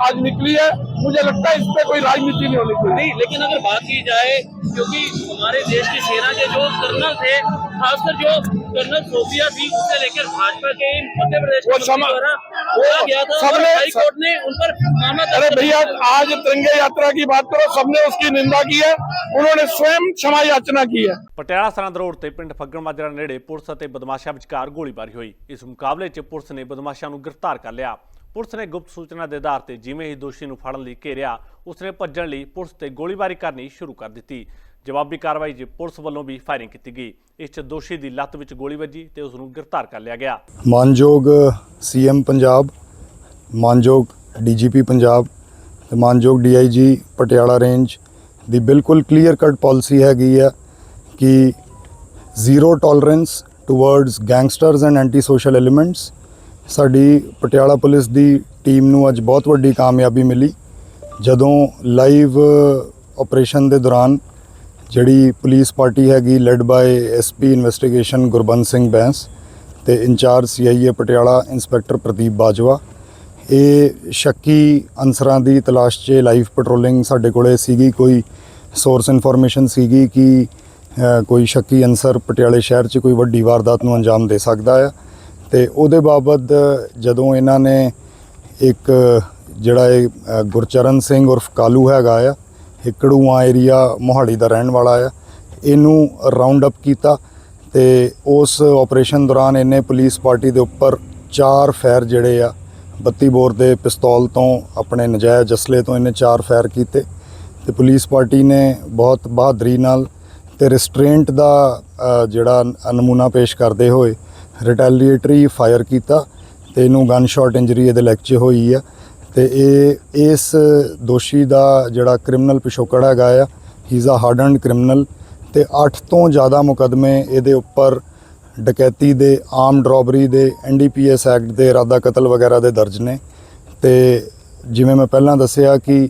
आज निकली है। मुझे लगता है इस पर कोई राजनीति नहीं होनी चाहिए। नहीं, लेकिन अगर बात की जाए, क्योंकि हमारे देश की सेना के जो कर्नल थे, खासकर जो कर्नल सोफिया थी उससे लेकर भाजपा के मध्य प्रदेश वो के समा- मंत्री द्वारा वो बोला गया था और सबने- हाई कोर्ट ने उन पर मामला अरे दर्ज भैया किया। आज तिरंगे यात्रा की बात करो सबने उसकी निंदा की है उन्होंने स्वयं क्षमा याचना की है ਪਟਿਆਲਾ ਸਰਹੰਦ ਰੋਡ ਤੇ ਪਿੰਡ ਫੱਗਣ ਮਾਜਰਾ ਨੇੜੇ ਪੁਲਿਸ ਅਤੇ ਬਦਮਾਸ਼ਾਂ ਵਿਚਕਾਰ ਗੋਲੀਬਾਰੀ ਹੋਈ ਇਸ ਮੁਕਾਬਲੇ 'ਚ ਪੁਲਿਸ ਨੇ ਬਦਮਾਸ਼ਾਂ ਨੂੰ ਗ੍ਰਿਫਤਾਰ ਕਰ ਲਿਆ ਪੁਲਿਸ ਨੇ ਗੁਪਤ ਸੂਚਨਾ ਦੇ ਆਧਾਰ ਤੇ ਜਿਵੇਂ ਹੀ ਦੋਸ਼ੀ ਨੂੰ ਫੜਨ ਲਈ ਘੇਰਿਆ ਉਸਨੇ ਭੱਜਣ ਲਈ ਪੁਲਿਸ ਤੇ ਗੋਲੀਬਾਰੀ ਕਰਨੀ ਸ਼ੁਰੂ ਕਰ ਦਿੱਤੀ ਜਵਾਬੀ ਕਾਰਵਾਈ 'ਚ ਪੁਲਿਸ ਵੱਲੋਂ ਵੀ ਫਾਇਰਿੰਗ ਕੀਤੀ ਗਈ। ਇਸ 'ਚ ਦੋਸ਼ੀ ਦੀ ਲੱਤ ਵਿੱਚ ਗੋਲੀ ਵੱਜੀ ਤੇ ਉਸ ਨੂੰ ਗ੍ਰਿਫਤਾਰ ਕਰ ਲਿਆ ਗਿਆ। ਮਾਨਯੋਗ ਸੀਐਮ ਪੰਜਾਬ, ਮਾਨਯੋਗ ਡੀਜੀਪੀ ਪੰਜਾਬ ਤੇ ਮਾਨਯੋਗ ਡੀਆਈਜੀ ਪਟਿਆਲਾ ਰੇਂਜ ਦੀ ਬਿਲਕੁਲ ਕਲੀਅਰ ਕੱਟ ਪਾਲਿਸੀ ਹੈਗੀ ਆ ਕਿ zero tolerance towards gangsters and anti social elements ਸਾਡੀ ਪਟਿਆਲਾ ਪੁਲਿਸ ਦੀ ਟੀਮ ਨੂੰ ਅੱਜ ਬਹੁਤ ਵੱਡੀ ਕਾਮਯਾਬੀ ਮਿਲੀ। ਜਦੋਂ ਲਾਈਵ ਆਪਰੇਸ਼ਨ ਦੇ ਦੌਰਾਨ ਜਿਹੜੀ ਪੁਲਿਸ ਪਾਰਟੀ ਹੈਗੀ led by SP investigation Gurband Singh Bains ਤੇ incharge CIA Patiala inspector Pradeep Bajwa. ਇਹ ਸ਼ੱਕੀ ਅਨਸਰਾਂ ਦੀ ਤਲਾਸ਼ 'ਚ ਲਾਈਵ ਪੈਟਰੋਲਿੰਗ ਸਾਡੇ ਕੋਲੇ ਸੀਗੀ। ਕੋਈ ਸੋਰਸ ਇਨਫੋਰਮੇਸ਼ਨ ਸੀਗੀ ਕਿ ਕੋਈ ਸ਼ੱਕੀ ਅਨਸਰ ਪਟਿਆਲੇ ਸ਼ਹਿਰ 'ਚ ਕੋਈ ਵੱਡੀ ਵਾਰਦਾਤ ਨੂੰ ਅੰਜਾਮ ਦੇ ਸਕਦਾ ਆ। ਤੇ ਉਹਦੇ ਬਾਬਤ ਜਦੋਂ ਇਹਨਾਂ ਨੇ ਇੱਕ ਜਿਹੜਾ ਇਹ ਗੁਰਚਰਨ ਸਿੰਘ ਉਰਫ ਕਾਲੂ ਹੈਗਾ ਆ ਇਹ ਹਿਕੜੂਆ ਏਰੀਆ ਮੋਹਾਲੀ ਦਾ ਰਹਿਣ ਵਾਲਾ ਆ। ਇਹਨੂੰ ਰਾਉਂਡ ਅਪ ਕੀਤਾ ਤੇ ਉਸ ਆਪਰੇਸ਼ਨ ਦੌਰਾਨ ਇਹਨੇ ਪੁਲਿਸ ਪਾਰਟੀ ਦੇ ਉੱਪਰ ਚਾਰ ਫੈਰ ਜਿਹੜੇ ਆ 32 ਬੋਰ ਦੇ ਪਿਸਤੌਲ ਤੋਂ ਆਪਣੇ ਨਜਾਇਜ਼ ਜਸਲੇ ਤੋਂ ਇਹਨੇ ਚਾਰ ਫੈਰ ਕੀਤੇ ਤੇ ਪੁਲਿਸ ਪਾਰਟੀ ਨੇ ਬਹੁਤ ਬਹਾਦਰੀ ਨਾਲ ਤੇ ਰਿਸਟ੍ਰੇਂਟ ਦਾ ਜਿਹੜਾ ਨਮੂਨਾ ਪੇਸ਼ ਕਰਦੇ ਹੋਏ ਰਿਟੈਲੀਏਟਰੀ ਫਾਇਰ ਕੀਤਾ ਤੇ ਇਹਨੂੰ ਗਨ ਸ਼ਾਟ ਇੰਜਰੀ ਇਹਦੇ ਲੈਗ 'ਚ ਹੋਈ ਆ। ਤੇ ਇਹ, ਇਸ ਦੋਸ਼ੀ ਦਾ ਜਿਹੜਾ ਕ੍ਰਿਮੀਨਲ ਪਿਛੋਕੜ ਹੈਗਾ ਆ ਹੀ ਇਜ਼ ਅ ਹਾਰਡਨਡ ਕ੍ਰਿਮੀਨਲ ਤੇ 8 ਤੋਂ ਜ਼ਿਆਦਾ ਮੁਕਦਮੇ ਇਹਦੇ ਉੱਪਰ ਡਕੈਤੀ ਦੇ ਆਮ ਡਰਾਬਰੀ ਦੇ ਐਨਡੀਪੀਐਸ ਐਕਟ ਦੇ ਇਰਾਦਾ ਕਤਲ ਵਗੈਰਾ ਦੇ ਦਰਜ ਨੇ। ਤੇ ਜਿਵੇਂ ਮੈਂ ਪਹਿਲਾਂ ਦੱਸਿਆ ਕਿ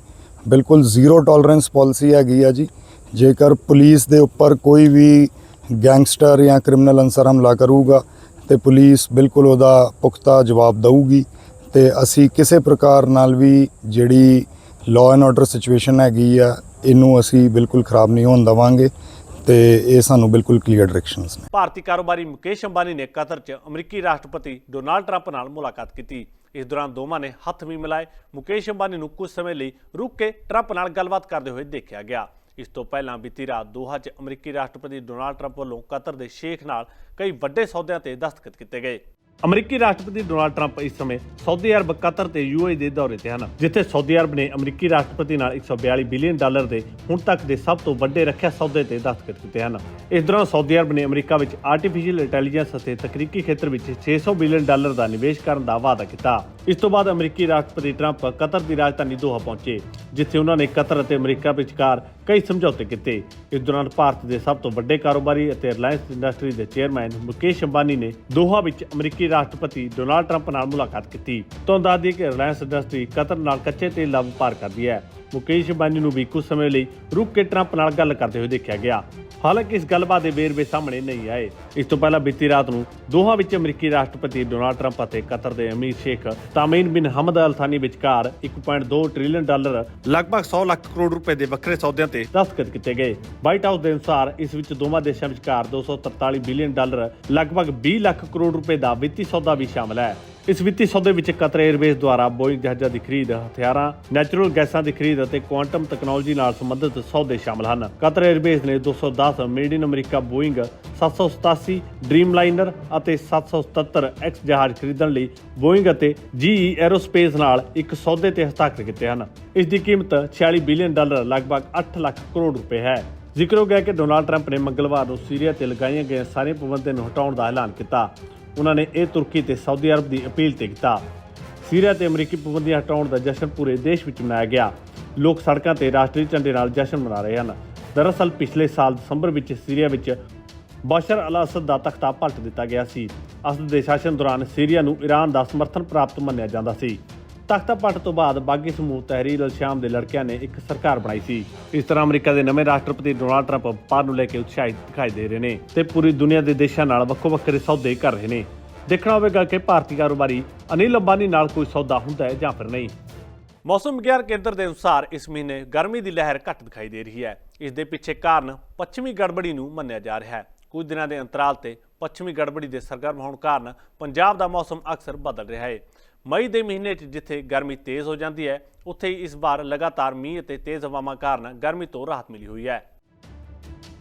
ਬਿਲਕੁਲ ਜ਼ੀਰੋ ਟੋਲਰੈਂਸ ਪਾਲਿਸੀ ਹੈਗੀ ਆ ਜੀ। ਜੇਕਰ ਪੁਲਿਸ ਦੇ ਉੱਪਰ ਕੋਈ ਵੀ ਗੈਂਗਸਟਰ ਜਾਂ ਕ੍ਰਿਮੀਨਲ ਅਨਸਰ ਹਮਲਾ ਕਰੂਗਾ ਤੇ ਪੁਲਿਸ ਬਿਲਕੁਲ ਉਹਦਾ ਪੁਖਤਾ ਜਵਾਬ ਦੇਊਗੀ ਤੇ ਅਸੀਂ ਕਿਸੇ ਪ੍ਰਕਾਰ ਨਾਲ ਵੀ ਜਿਹੜੀ ਲਾਅ ਐਂਡ ਆਰਡਰ ਸਿਚੁਏਸ਼ਨ ਹੈਗੀ ਆ, ਇਹਨੂੰ ਅਸੀਂ ਬਿਲਕੁਲ ਖਰਾਬ ਨਹੀਂ ਹੋਣ ਦੇਵਾਂਗੇ ਤੇ ਇਹ ਸਾਨੂੰ ਬਿਲਕੁਲ ਕਲੀਅਰ ਡਾਇਰੈਕਸ਼ਨਸ ਨੇ। ਭਾਰਤੀ ਕਾਰੋਬਾਰੀ ਮੁਕੇਸ਼ ਅੰਬਾਨੀ ਨੇ ਕਤਰ 'ਚ ਅਮਰੀਕੀ ਰਾਸ਼ਟਰਪਤੀ ਡੋਨਾਲਡ ਟਰੰਪ ਨਾਲ ਮੁਲਾਕਾਤ ਕੀਤੀ। ਇਸ ਦੌਰਾਨ ਦੋਵਾਂ ਨੇ ਹੱਥ ਵੀ ਮਿਲਾਏ। ਮੁਕੇਸ਼ ਅੰਬਾਨੀ ਨੂੰ ਕੁਝ ਸਮੇਂ ਲਈ ਰੁਕ ਕੇ ਟਰੰਪ ਨਾਲ ਗੱਲਬਾਤ ਕਰਦੇ ਹੋਏ ਦੇਖਿਆ ਗਿਆ। ਇਸ ਤੋਂ ਪਹਿਲਾਂ ਬੀਤੀ ਰਾਤ ਦੋਹਾ 'ਚ ਅਮਰੀਕੀ ਰਾਸ਼ਟਰਪਤੀ ਡੋਨਾਲਡ ਟਰੰਪ ਵੱਲੋਂ ਕਤਰ ਦੇ ਸ਼ੇਖ ਨਾਲ ਕਈ ਵੱਡੇ ਸੌਦਿਆਂ ਤੇ ਦਸਤਖਤ ਕੀਤੇ ਗਏ। ਅਮਰੀਕੀ ਰਾਸ਼ਟਰਪਤੀ ਡੋਨਾਲਡ ਟਰੰਪ ਇਸ ਸਮੇਂ ਸਾਊਦੀ ਅਰਬ ਕਤਰ ਤੇ ਯੂਏਈ ਦੇ ਦੌਰੇ ਤੇ ਹਨ, ਜਿੱਥੇ ਸਾਊਦੀ ਅਰਬ ਨੇ ਅਮਰੀਕੀ ਰਾਸ਼ਟਰਪਤੀ ਨਾਲ 142 ਬਿਲੀਅਨ ਡਾਲਰ ਦੇ ਹੁਣ ਤੱਕ ਦੇ ਸਭ ਤੋਂ ਵੱਡੇ ਰੱਖਿਆ ਸੌਦੇ ਤੇ ਦਸਤਖਤ ਕੀਤੇ ਹਨ। ਇਸ ਦੌਰਾਨ ਸਾਊਦੀ ਅਰਬ ਨੇ ਅਮਰੀਕਾ ਵਿੱਚ ਆਰਟੀਫੀਸ਼ੀਅਲ ਇੰਟੈਲੀਜੈਂਸ ਅਤੇ ਤਕਨੀਕੀ ਖੇਤਰ ਵਿੱਚ 600 ਬਿਲੀਅਨ ਡਾਲਰ ਦਾ ਨਿਵੇਸ਼ ਕਰਨ ਦਾ ਵਾਅਦਾ ਕੀਤਾ। ਇਸ ਤੋਂ ਬਾਅਦ ਅਮਰੀਕੀ ਰਾਸ਼ਟਰਪਤੀ ਟਰੰਪ ਕਤਰ ਦੀ ਰਾਜਧਾਨੀ ਦੋਹਾ ਪਹੁੰਚੇ, ਜਿੱਥੇ ਉਹਨਾਂ ਨੇ ਕਤਰ ਅਤੇ ਅਮਰੀਕਾ ਵਿਚਕਾਰ ਕਈ ਸਮਝੌਤੇ ਕੀਤੇ। ਇਸ ਦੌਰਾਨ ਭਾਰਤ ਦੇ ਸਭ ਤੋਂ ਵੱਡੇ ਕਾਰੋਬਾਰੀ ਅਤੇ ਰਿਲਾਇੰਸ ਇੰਡਸਟਰੀ ਦੇ ਚੇਅਰਮੈਨ ਮੁਕੇਸ਼ ਅੰਬਾਨੀ ਨੇ ਦੋਹਾ ਵਿੱਚ ਅਮਰੀਕੀ ਰਾਸ਼ਟਰਪਤੀ ਡੋਨਾਲਡ ਟਰੰਪ ਨਾਲ ਮੁਲਾਕਾਤ ਕੀਤੀ। ਤੋਂ ਦੱਸਦੀ ਕਿ ਰਿਲਾਇੰਸ ਇੰਡਸਟਰੀ ਕਤਰ ਨਾਲ ਕੱਚੇ ਤੇਲ ਦਾ ਵਪਾਰ ਕਰਦੀ ਹੈ। ਮੁਕੇਸ਼ ਅੰਬਾਨੀ ਨੂੰ ਵੀ ਕੁਝ ਸਮੇਂ ਲਈ ਰੁਕ ਕੇ ਟਰੰਪ ਨਾਲ ਗੱਲ ਕਰਦੇ ਹੋਏ ਦੇਖਿਆ ਗਿਆ। ਹਾਲਾਂਕਿ ਇਸ ਗੱਲਬਾਤ ਦੇ ਵੇਰਵੇ ਸਾਹਮਣੇ ਨਹੀਂ ਆਏ। ਇਸ ਤੋਂ ਪਹਿਲਾਂ ਬੀਤੀ ਰਾਤ ਨੂੰ ਦੋਹਾਂ ਵਿੱਚ ਅਮਰੀਕੀ ਰਾਸ਼ਟਰਪਤੀ ਡੋਨਾਲਡ ਟਰੰਪ ਅਤੇ ਕਤਰ ਦੇ ਅਮੀਰ ਸ਼ੇਖ ਤਾਮੀਨ ਬਿਨ ਹਮਦ ਅਲ ਥਾਨੀ ਵਿਚਕਾਰ 1.2 ਟ੍ਰਿਲੀਅਨ ਡਾਲਰ, ਲਗਭਗ 100 ਲੱਖ ਕਰੋੜ ਰੁਪਏ ਦੇ ਵੱਖਰੇ ਸੌਦਿਆਂ ਤੇ ਦਸਤਖਤ ਕੀਤੇ ਗਏ। ਵਾਈਟ ਹਾਊਸ ਦੇ ਅਨੁਸਾਰ ਇਸ ਵਿੱਚ ਦੋਵਾਂ ਦੇਸ਼ਾਂ ਵਿਚਕਾਰ 243 ਬਿਲੀਅਨ ਡਾਲਰ, ਲਗਭਗ 20 ਲੱਖ ਕਰੋੜ ਰੁਪਏ ਦਾ ਵਿੱਤੀ ਸੌਦਾ ਵੀ ਸ਼ਾਮਲ ਹੈ। ਇਸ ਵਿੱਤੀ ਸੌਦੇ ਵਿੱਚ ਕਤਰ 에ਅਰਵੇਜ਼ ਦੁਆਰਾ ਬੋਇੰਗ ਜਹਾਜ਼ਾਂ ਦੀ ਖਰੀਦ, ਹਥਿਆਰਾਂ ਨੈਚੁਰਲ ਗੈਸਾਂ ਦੀ ਖਰੀਦ ਅਤੇ ਕੁਆਂਟਮ ਤਕਨਾਲੋਜੀ ਨਾਲ ਸੰਬੰਧਿਤ ਸੌਦੇ ਸ਼ਾਮਲ ਹਨ। ਕਤਰ 에ਅਰਵੇਜ਼ ਨੇ 210 made in America Boeing 787 Dreamliner ਅਤੇ 777 ਐਕਸ ਜਹਾਜ਼ ਖਰੀਦਣ ਲਈ ਬੋਇੰਗ ਅਤੇ ਜੀਈ ਐਰੋਸਪੇਸ ਨਾਲ ਇੱਕ ਸੌਦੇ ਤੇ ਹਸਤਾਖਰ ਕੀਤੇ ਹਨ। ਇਸ ਦੀ ਕੀਮਤ 46 ਬਿਲੀਅਨ ਡਾਲਰ, ਲਗਭਗ 8 ਲੱਖ ਕਰੋੜ ਰੁਪਏ ਹੈ। ਜ਼ਿਕਰ ਹੋ ਗਿਆ ਕਿ ਡੋਨਾਲਡ ਟਰੰਪ ਨੇ ਮੰਗਲਵਾਰ ਨੂੰ ਸੀਰੀਆ ਤੇ ਲਗਾਈਆਂ ਗਈਆਂ ਸਾਰੀਆਂ ਪਾਬੰਦੀਆਂ ਨੂੰ ਹਟਾਉਣ ਦਾ ਐਲਾਨ ਕੀਤਾ। ਉਹਨਾਂ ਨੇ ਇਹ ਤੁਰਕੀ ਤੇ ਸਾਊਦੀ ਅਰਬ ਦੀ ਅਪੀਲ ਤੇ ਕੀਤਾ। ਸੀਰੀਆ ਤੇ ਅਮਰੀਕੀ ਪਾਬੰਦੀਆਂ ਹਟਾਉਣ ਦਾ ਜਸ਼ਨ ਪੂਰੇ ਦੇਸ਼ ਵਿੱਚ ਮਨਾਇਆ ਗਿਆ। ਲੋਕ ਸੜਕਾਂ ਤੇ ਰਾਸ਼ਟਰੀ ਝੰਡੇ ਨਾਲ ਜਸ਼ਨ ਮਨਾ ਰਹੇ ਹਨ। ਦਰਅਸਲ, ਪਿਛਲੇ ਸਾਲ ਦਸੰਬਰ ਵਿੱਚ ਸੀਰੀਆ ਵਿੱਚ ਬਸ਼ਰ ਅਲ ਅਸਦ ਦਾ ਤਖਤਾ ਪਲਟ ਦਿੱਤਾ ਗਿਆ ਸੀ। ਅਸਦ ਦੇ ਸ਼ਾਸਨ ਦੌਰਾਨ ਸੀਰੀਆ ਨੂੰ ਈਰਾਨ ਦਾ ਸਮਰਥਨ ਪ੍ਰਾਪਤ ਮੰਨਿਆ ਜਾਂਦਾ ਸੀ। ਤਖਤਾ ਪਲਟ ਤੋਂ ਬਾਅਦ ਬਾਗੀ ਸਮੂਹ ਤਹਿਰੀਰ ਅਲ ਸ਼ਾਮ ਦੇ ਲੜਕਿਆਂ ਨੇ ਇੱਕ ਸਰਕਾਰ ਬਣਾਈ ਸੀ। ਇਸ ਤਰ੍ਹਾਂ ਅਮਰੀਕਾ ਦੇ ਨਵੇਂ ਰਾਸ਼ਟਰਪਤੀ ਡੋਨਾਲਡ ਟਰੰਪ ਵਪਾਰ ਨੂੰ ਲੈ ਕੇ ਉਤਸ਼ਾਹਿਤ ਦਿਖਾਈ ਦੇ ਰਹੇ ਨੇ ਤੇ ਪੂਰੀ ਦੁਨੀਆ ਦੇ ਦੇਸ਼ਾਂ ਨਾਲ ਵੱਖੋ ਵੱਖਰੇ ਸੌਦੇ ਕਰ ਰਹੇ ਨੇ। ਦੇਖਣਾ ਹੋਵੇਗਾ ਕਿ ਭਾਰਤੀ ਕਾਰੋਬਾਰੀ ਅਨਿਲ ਅੰਬਾਨੀ ਨਾਲ ਕੋਈ ਸੌਦਾ ਹੁੰਦਾ ਹੈ ਜਾਂ ਫਿਰ ਨਹੀਂ। ਮੌਸਮ ਵਿਗਿਆਨ ਕੇਂਦਰ ਦੇ ਅਨੁਸਾਰ ਇਸ ਮਹੀਨੇ ਗਰਮੀ ਦੀ ਲਹਿਰ ਘੱਟ ਦਿਖਾਈ ਦੇ ਰਹੀ ਹੈ। ਇਸ ਦੇ ਪਿੱਛੇ ਕਾਰਨ ਪੱਛਮੀ ਗੜਬੜੀ ਨੂੰ ਮੰਨਿਆ ਜਾ ਰਿਹਾ ਹੈ। ਕੁਝ ਦਿਨਾਂ ਦੇ ਅੰਤਰਾਲ ਤੇ ਪੱਛਮੀ ਗੜਬੜੀ ਦੇ ਸਰਗਰਮ ਹੋਣ ਕਾਰਨ ਪੰਜਾਬ ਦਾ ਮੌਸਮ ਅਕਸਰ ਬਦਲ ਰਿਹਾ ਹੈ। ਮਈ ਦੇ ਮਹੀਨੇ 'ਚ ਜਿੱਥੇ ਗਰਮੀ ਤੇਜ਼ ਹੋ ਜਾਂਦੀ ਹੈ, ਉੱਥੇ ਹੀ ਇਸ ਵਾਰ ਲਗਾਤਾਰ ਮੀਂਹ ਅਤੇ ਤੇਜ਼ ਹਵਾਵਾਂ ਕਾਰਨ ਗਰਮੀ ਤੋਂ ਰਾਹਤ ਮਿਲੀ ਹੋਈ ਹੈ।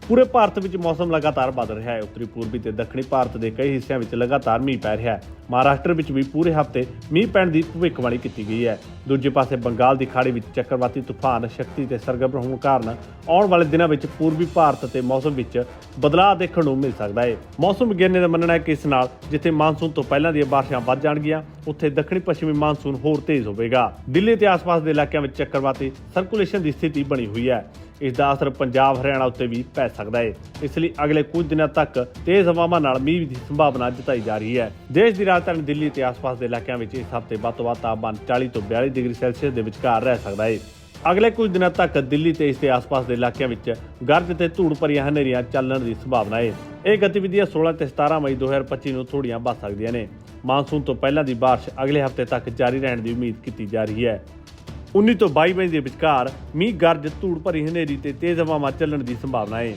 ਪੂਰੇ ਭਾਰਤ ਵਿੱਚ ਮੌਸਮ ਲਗਾਤਾਰ ਬਦਲ ਰਿਹਾ ਹੈ। ਉੱਤਰੀ ਪੂਰਬੀ ਤੇ ਦੱਖਣੀ ਭਾਰਤ ਦੇ ਕਈ ਹਿੱਸਿਆਂ ਵਿੱਚ ਲਗਾਤਾਰ ਮੀਂਹ ਪੈ ਰਿਹਾ ਹੈ। ਮਹਾਰਾਸ਼ਟਰ ਵਿੱਚ ਵੀ ਪੂਰੇ ਹਫ਼ਤੇ ਮੀਂਹ ਪੈਣ ਦੀ ਭਵਿੱਖਬਾਣੀ ਕੀਤੀ ਗਈ ਹੈ। ਦੂਜੇ ਪਾਸੇ ਬੰਗਾਲ ਦੀ ਖਾੜੀ ਵਿੱਚ ਚੱਕਰਵਾਤੀ ਤੂਫਾਨ ਸ਼ਕਤੀ ਤੇ ਸਰਗਰਮ ਹੋਣ ਕਾਰਨ ਆਉਣ ਵਾਲੇ ਦਿਨਾਂ ਵਿੱਚ ਪੂਰਬੀ ਭਾਰਤ ਤੇ ਮੌਸਮ ਵਿੱਚ ਬਦਲਾਅ ਦੇਖਣ ਨੂੰ ਮਿਲ ਸਕਦਾ ਹੈ। ਮੌਸਮ ਵਿਗਿਆਨੀ ਦਾ ਮੰਨਣਾ ਹੈ ਕਿ ਇਸ ਨਾਲ ਜਿੱਥੇ ਮਾਨਸੂਨ ਤੋਂ ਪਹਿਲਾਂ ਦੀਆਂ ਬਾਰਿਸ਼ਾਂ ਵੱਧ ਜਾਣਗੀਆਂ, ਉੱਥੇ ਦੱਖਣੀ ਪੱਛਮੀ ਮਾਨਸੂਨ ਹੋਰ ਤੇਜ਼ ਹੋਵੇਗਾ। ਦਿੱਲੀ ਤੇ ਆਸ-ਪਾਸ ਦੇ ਇਲਾਕਿਆਂ ਵਿੱਚ ਚੱਕਰਵਾਤੀ ਸਰਕੂਲੇਸ਼ਨ ਦੀ ਸਥਿਤੀ ਬਣੀ ਹੋਈ ਹੈ। ਇਸ ਦਾ ਅਸਰ ਪੰਜਾਬ, ਹਰਿਆਣਾ ਉੱਤੇ ਵੀ ਪੈ ਸਕਦਾ ਹੈ। ਇਸ ਲਈ ਅਗਲੇ ਕੁਝ ਦਿਨਾਂ ਤੱਕ ਤੇਜ਼ ਹਵਾਵਾਂ ਨਾਲ ਮੀਂਹ ਦੀ ਸੰਭਾਵਨਾ ਜਤਾਈ ਜਾ ਰਹੀ ਹੈ। ਦੇਸ਼ ਦੀ ਰਾਜਧਾਨੀ ਦਿੱਲੀ ਤੇ ਆਸ-ਪਾਸ ਦੇ ਇਲਾਕਿਆਂ ਵਿੱਚ ਇਸ ਹਫ਼ਤੇ ਵੱਧ ਤੋਂ ਵੱਧ ਤਾਪਮਾਨ 40 ਤੋਂ 42 ਡਿਗਰੀ ਸੈਲਸੀਅਸ ਦੇ ਵਿਚਕਾਰ ਰਹਿ ਸਕਦਾ ਹੈ ਅਗਲੇ ਕੁਝ ਦਿਨਾਂ ਤੱਕ ਦਿੱਲੀ ਤੇ ਇਸ ਦੇ ਆਸ-ਪਾਸ ਦੇ ਇਲਾਕਿਆਂ ਵਿੱਚ ਗਰਜ ਤੇ ਧੂੜ ਭਰੀਆਂ ਹਨੇਰੀਆਂ ਚੱਲਣ ਦੀ ਸੰਭਾਵਨਾ ਹੈ ਇਹ ਗਤੀਵਿਧੀਆਂ 16 ਤੇ 17 ਮਈ 2025 ਨੂੰ ਥੋੜੀਆਂ ਵੱਧ ਸਕਦੀਆਂ ਨੇ। ਮਾਨਸੂਨ ਤੋਂ ਪਹਿਲਾਂ ਦੀ ਬਾਰਿਸ਼ ਅਗਲੇ ਹਫ਼ਤੇ ਤੱਕ ਜਾਰੀ ਰਹਿਣ ਦੀ ਉਮੀਦ ਕੀਤੀ ਜਾ ਰਹੀ ਹੈ। 19 ਤੋਂ 22 ਮਈ ਦੇ ਵਿਚਕਾਰ ਮੀਂਹ ਗਰਜ, ਧੂੜ ਭਰੀ ਹਨੇਰੀ ਤੇ ਤੇਜ਼ ਹਵਾਵਾਂ ਚੱਲਣ ਦੀ ਸੰਭਾਵਨਾ ਹੈ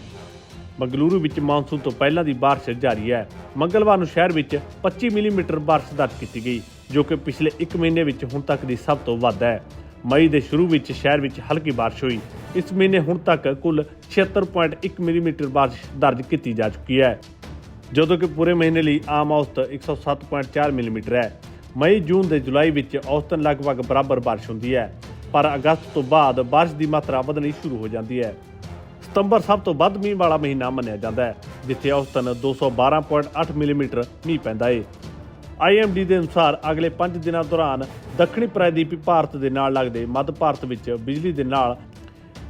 ਮੰਗਲੁਰੂ ਵਿੱਚ ਮੌਨਸੂਨ ਤੋਂ ਪਹਿਲਾਂ ਦੀ ਬਾਰਿਸ਼ ਜਾਰੀ ਹੈ। ਮੰਗਲਵਾਰ ਨੂੰ ਸ਼ਹਿਰ ਵਿੱਚ 25 ਮਿਲੀਮੀਟਰ ਬਾਰਿਸ਼ ਦਰਜ ਕੀਤੀ ਗਈ, ਜੋ ਕਿ ਪਿਛਲੇ 1 ਮਹੀਨੇ ਵਿੱਚ ਹੁਣ ਤੱਕ ਦੀ ਸਭ ਤੋਂ ਵੱਧ ਹੈ। ਮਈ ਦੇ ਸ਼ੁਰੂ ਵਿੱਚ ਸ਼ਹਿਰ ਵਿੱਚ ਹਲਕੀ ਬਾਰਿਸ਼ ਹੋਈ। ਇਸ ਮਹੀਨੇ ਹੁਣ ਤੱਕ ਕੁੱਲ 76.1 ਮਿਲੀਮੀਟਰ ਬਾਰਿਸ਼ ਦਰਜ ਕੀਤੀ ਜਾ ਚੁੱਕੀ ਹੈ, ਜਦੋਂ ਕਿ ਪੂਰੇ ਮਹੀਨੇ ਲਈ ਆਮ ਔਸਤ 107.4 ਮਿਲੀਮੀਟਰ ਹੈ। ਮਈ, ਜੂਨ ਤੇ ਜੁਲਾਈ ਵਿੱਚ ਔਸਤਨ ਲਗਭਗ ਬਰਾਬਰ ਬਾਰਿਸ਼ ਹੁੰਦੀ ਹੈ, ਪਰ ਅਗਸਤ ਤੋਂ ਬਾਅਦ ਬਾਰਿਸ਼ ਦੀ ਮਾਤਰਾ ਵਧਣੀ ਸ਼ੁਰੂ ਹੋ ਜਾਂਦੀ ਹੈ। ਸਤੰਬਰ ਸਭ ਤੋਂ ਵੱਧ ਮੀਂਹ ਵਾਲਾ ਮਹੀਨਾ ਮੰਨਿਆ ਜਾਂਦਾ ਹੈ ਜਿੱਥੇ ਔਸਤਨ 212.8 ਮਿਲੀਮੀਟਰ ਮੀਂਹ ਪੈਂਦਾ ਹੈ ਆਈਐਮਡੀ ਦੇ ਅਨੁਸਾਰ ਅਗਲੇ 5 ਦਿਨਾਂ ਦੌਰਾਨ ਦੱਖਣੀ ਪ੍ਰਾਇਦੀਪੀ ਭਾਰਤ ਦੇ ਨਾਲ ਲੱਗਦੇ ਮੱਧ ਭਾਰਤ ਵਿੱਚ ਬਿਜਲੀ ਦੇ ਨਾਲ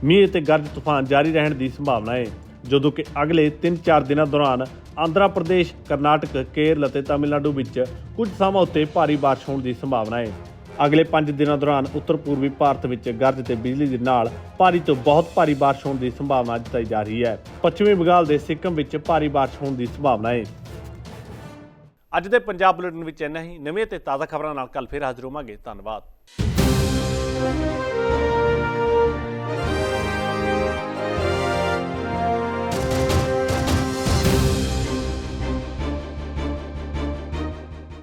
ਮੀਂਹ ਅਤੇ ਗਰਜ ਤੂਫਾਨ ਜਾਰੀ ਰਹਿਣ ਦੀ ਸੰਭਾਵਨਾ ਹੈ ਜਦੋਂ ਕਿ ਅਗਲੇ 3-4 ਦਿਨਾਂ ਦੌਰਾਨ ਆਂਧਰਾ ਪ੍ਰਦੇਸ਼, ਕਰਨਾਟਕ, ਕੇਰਲ ਅਤੇ ਤਾਮਿਲਨਾਡੂ ਵਿੱਚ ਕੁਝ ਥਾਵਾਂ ਉੱਤੇ ਭਾਰੀ ਬਾਰਿਸ਼ ਹੋਣ ਦੀ ਸੰਭਾਵਨਾ ਹੈ ਅਗਲੇ 5 ਦਿਨਾਂ ਦੌਰਾਨ ਉੱਤਰ ਪੂਰਬੀ ਭਾਰਤ ਵਿੱਚ ਗਰਜ ਤੇ ਬਿਜਲੀ ਦੇ ਨਾਲ ਭਾਰੀ ਤੋਂ ਬਹੁਤ ਭਾਰੀ ਬਾਰਿਸ਼ ਹੋਣ ਦੀ ਸੰਭਾਵਨਾ ਜਤਾਈ ਜਾ ਰਹੀ ਹੈ। ਪੱਛਮੀ ਬੰਗਾਲ ਦੇ ਸਿੱਕਮ ਵਿੱਚ ਭਾਰੀ ਬਾਰਿਸ਼ ਹੋਣ ਦੀ ਸੰਭਾਵਨਾ ਹੈ। ਅੱਜ ਦੇ ਪੰਜਾਬ ਬੁਲੇਟਿਨ ਵਿੱਚ ਇੰਨਾ ਹੀ। ਨਵੇਂ ਤੇ ਤਾਜ਼ਾ ਖਬਰਾਂ ਨਾਲ ਕੱਲ ਫਿਰ ਹਾਜ਼ਰ ਹੋਵਾਂਗੇ। ਧੰਨਵਾਦ।